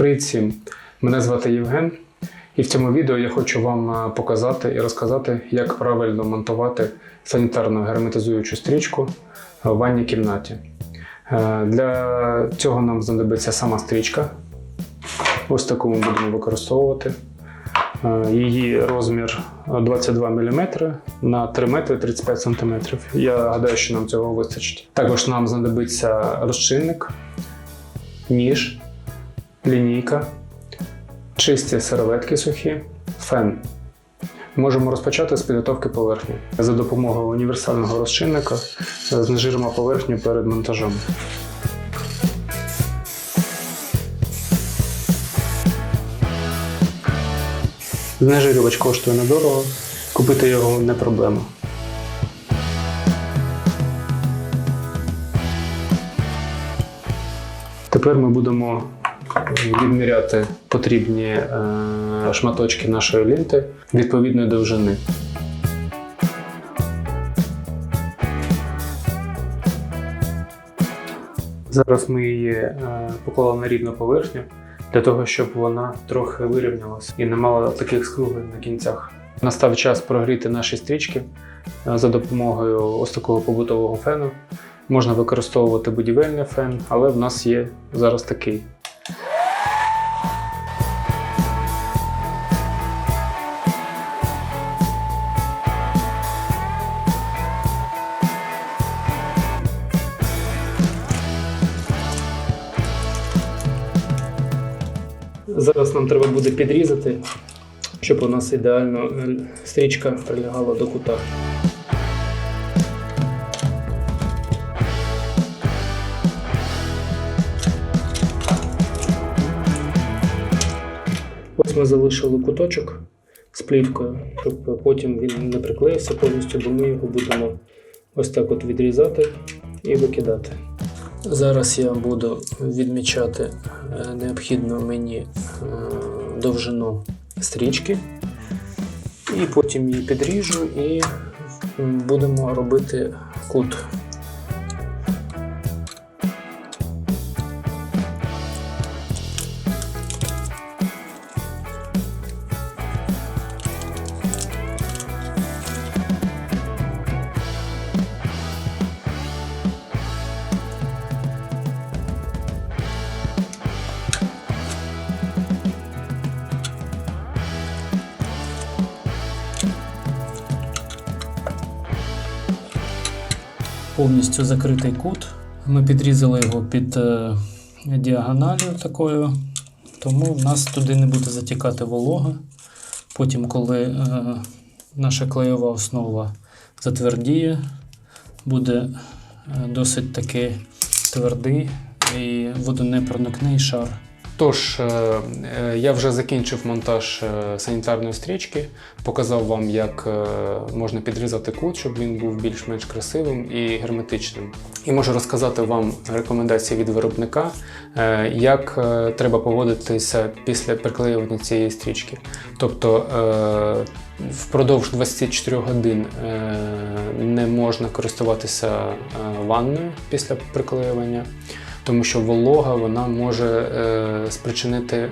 Привіт всім! Мене звати Євген, і в цьому відео я хочу вам е, показати і розказати, як правильно монтувати санітарну герметизуючу стрічку в ванній кімнаті. Е, Для цього нам знадобиться сама стрічка. Ось таку ми будемо використовувати. Е, Її розмір 22 мм на 3 метри 35 см. Я гадаю, що нам цього вистачить. Також нам знадобиться розчинник, ніж, лінійка, чисті серветки сухі, фен. Можемо розпочати з підготовки поверхні. За допомогою універсального розчинника е, знежиримо поверхню перед монтажом. Знежирювач коштує недорого, купити його не проблема. Тепер ми будемо відміряти потрібні е, шматочки нашої лінти відповідної довжини. Зараз ми її е, поклали на рівну поверхню для того, щоб вона трохи вирівнялася і не мала таких скруглень на кінцях. Настав час прогріти наші стрічки е, за допомогою ось такого побутового фену. Можна використовувати будівельний фен, але в нас є зараз такий. Зараз нам треба буде підрізати, щоб у нас ідеально е, стрічка прилягала до кута. Ось ми залишили куточок з плівкою, щоб потім він не приклеївся повністю, бо ми його будемо ось так от відрізати і викидати. Зараз я буду відмічати е, необхідну мені е, довжину стрічки, і потім її підріжу і будемо робити кут. Повністю закритий кут. Ми підрізали його під е, діагоналю такою, тому в нас туди не буде затікати волога. Потім, коли е, наша клеєва основа затвердіє, буде е, досить таки твердий і водонепроникний шар. Тож, е, е, я вже закінчив монтаж е, санітарної стрічки, показав вам, як можна підрізати кут, щоб він був більш-менш красивим і герметичним. І можу розказати вам рекомендації від виробника, як треба поводитися після приклеювання цієї стрічки. Тобто впродовж 24 годин не можна користуватися ванною після приклеювання тому що волога вона може е, спричинити е,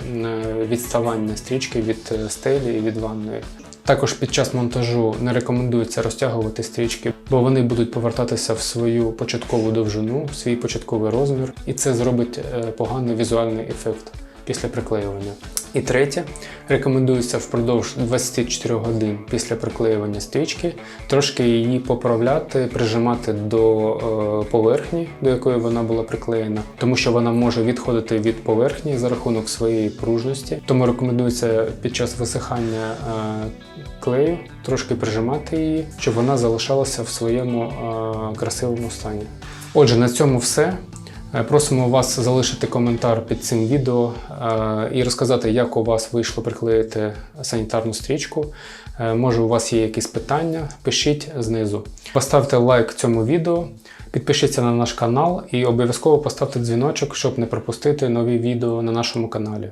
відставання стрічки від е, стелі і від ванної. Також під час монтажу не рекомендується розтягувати стрічки, бо вони будуть повертатися в свою початкову довжину, в свій початковий розмір, і це зробить поганий візуальний ефект після приклеювання. І третє, рекомендується впродовж 24 годин після приклеювання стрічки трошки її поправляти, прижимати до е, поверхні, до якої вона була приклеєна, тому що вона може відходити від поверхні за рахунок своєї пружності. Тому рекомендується під час висихання е, клею трошки прижимати її, щоб вона залишалася в своєму е, красивому стані. Отже, на цьому все. Е, Просимо вас залишити коментар під цим відео е, і розказати, як у вас вийшло приклеїти санітарну стрічку. Е, Може, у вас є якісь питання, пишіть знизу. Поставте лайк цьому відео, підпишіться на наш канал і обов'язково поставте дзвіночок, щоб не пропустити нові відео на нашому каналі.